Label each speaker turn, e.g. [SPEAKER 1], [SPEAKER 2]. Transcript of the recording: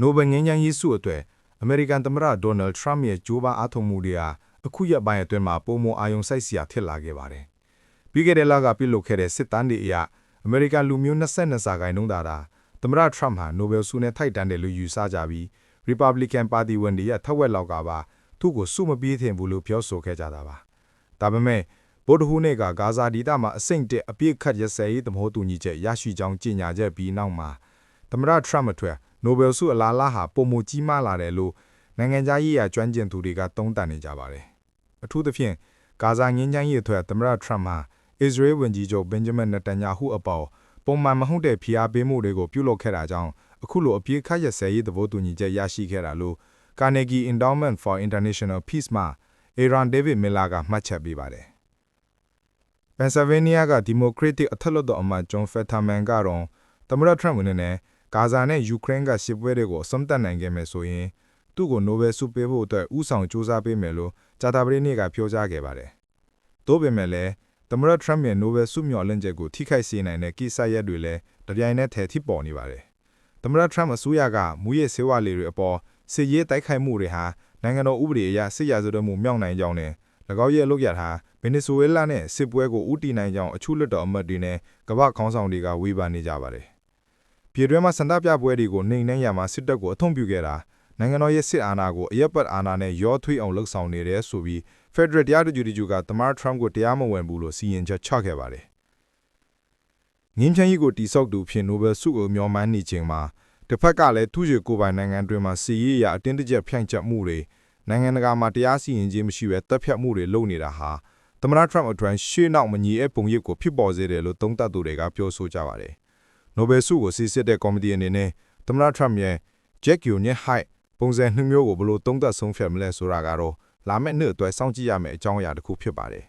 [SPEAKER 1] နိုဘယ်ငြိမ်းချမ်းရေးဆုအတွက်အမေရိကန်သမ္မတဒေါ်နယ်ထရမ့်ရဲ့ကြိုးပမ်းအားထုတ်မှုတွေဟာအခုရက်ပိုင်းအတွင်းမှာပုံမအာယုံစိုက်စရာဖြစ်လာခဲ့ပါတယ်။ပြီးခဲ့တဲ့လကပြုလုပ်ခဲ့တဲ့စစ်တမ်းတွေအရအမေရိကန်လူမျိုး22စာခိုင်နှုန်းသာတာသမ္မတထရမ့်ဟာနိုဘယ်ဆုနဲ့ထိုက်တန်တယ်လို့ယူဆကြပြီး Republican ပါတီဝင်တွေရဲ့ထက်ဝက်လောက်ကပါသူ့ကိုစုမပြေးသင့်ဘူးလို့ပြောဆိုခဲ့ကြတာပါ။ဒါပေမဲ့ဗုဒ္ဓဟူးနေ့ကဂါဇာဒေသမှာအစိမ့်တက်အပြစ်ခတ်ရစဲရေးသဘောတူညီချက်ရရှိကြောင်းကြေညာချက်ပြီးနောက်မှာသမ္မတထရမ့်အထွတ် နိုဘယ်ဆုအလားအလာဟာပုံမကြီးမားလာတယ်လို့နိုင်ငံခြားရေးရာကျွမ်းကျင်သူတွေကသုံးသပ်နေကြပါတယ်။အထူးသဖြင့်ဂါဇာငင်းချမ်းရေးအတွက်သမ္မတထရမ့်ဟာအစ္စရေးဝန်ကြီးချုပ်ဘင်ဂျမင်နတန်ယာဟုအပေါ်ပုံမှန်မဟုတ်တဲ့ဖိအားပေးမှုတွေကိုပြုလုပ်ခဲ့တာကြောင့်အခုလိုအပြည့်ခတ်ရစဲရေးသဘောတူညီချက်ရရှိခဲ့တာလို့ Carnegie Endowment for International Peace မှ Aaron David Miller ကမှတ်ချက်ပေးပါတယ်။ Pennsylvania က Democratic အထက်လွှတ်တော်အမတ် John Fetterman ကတော့သမ္မတထရမ့်ဝင်နဲ့ ဂါဇာနဲ့ယူကရိန်းကစစ်ပွဲတွေကိုအဆုံးသတ်နိုင်ခဲ့မယ်ဆိုရင်သူ့ကိုနိုဘယ်ဆုပေးဖို့အတွက်ဥဆောင်စူးစမ်းပေးမယ်လို့ဂျာတာပရိနေ့ကပြောကြားခဲ့ပါတယ်။သို့ပေမဲ့လည်းသမ္မတထရမ့်ရဲ့နိုဘယ်ဆုမျှော်လင့်ချက်ကိုထိခိုက်စေနိုင်တဲ့ကိစ္စရပ်တွေလည်းတပြိုင်နက်တည်းထိပေါ်နေပါတယ်။သမ္မတထရမ့်အစိုးရကမူရစ်ဆေးဝါးတွေအပေါ်စစ်ရေးတိုက်ခိုက်မှုတွေဟာနိုင်ငံတော်ဥပဒေအရစစ်ရာဇဝတ်မှုမြောက်နိုင်ကြောင်းနဲ့၎င်းရဲ့လုပ်ရတာဗင်နီဇွဲလားနဲ့စစ်ပွဲကိုဥတီနိုင်ကြောင်းအထူးလွှတ်တော်အမတ်တွေနဲ့ကမ္ဘာခေါင်းဆောင်တွေကဝေဖန်နေကြပါတယ်။ ပြည်တွင်းမှာစံတပြပွဲတွေကိုနှိမ်နှင်းရမှာစစ်တပ်ကိုအထုံးပြုခဲ့တာနိုင်ငံတော်ရဲ့စစ်အာဏာကိုအရက်ပတ်အာဏာနဲ့ရောထွေးအောင်လှုပ်ဆောင်နေတယ်ဆိုပြီး Federal တရားသူကြီးတို့ကသမ္မတ Trump ကိုတရားမဝင်ဘူးလို့စီရင်ချက်ချခဲ့ပါတယ်။ငင်းချမ်းကြီးကိုတိစောက်သူဖြစ် Nobel ဆုကိုမျှော်မှန်းနေချိန်မှာတစ်ဖက်ကလည်းသူ့ရဲ့ကိုယ်ပိုင်နိုင်ငံတွင်မှာစီရေးရာအတင်းတကျပ်ဖြန့်ကျက်မှုတွေနိုင်ငံတကာမှာတရားစီရင်ခြင်းမရှိဘဲတပ်ဖြတ်မှုတွေလုပ်နေတာဟာသမ္မတ Trump အတွက်ရှေ့နောက်မညီအပ်ပုံရိပ်ကိုဖြစ်ပေါ်စေတယ်လို့သုံးသပ်သူတွေကပြောဆိုကြပါတယ်။ Nobel ဆုကိုစီစစ်တဲ့ကော်မတီအနေနဲ့သမ္မတ Trump ရဲ့ Jack Yu နဲ့ Hyde ပုံစံနှမျိုးကိုဘယ်လိုသုံးသပ်ဆုံးဖြတ်မလဲဆိုတာကတော့လာမယ့်နှစ်အတွက်စောင့်ကြည့်ရမယ့်အကြောင်းအရာတစ်ခုဖြစ်ပါတယ်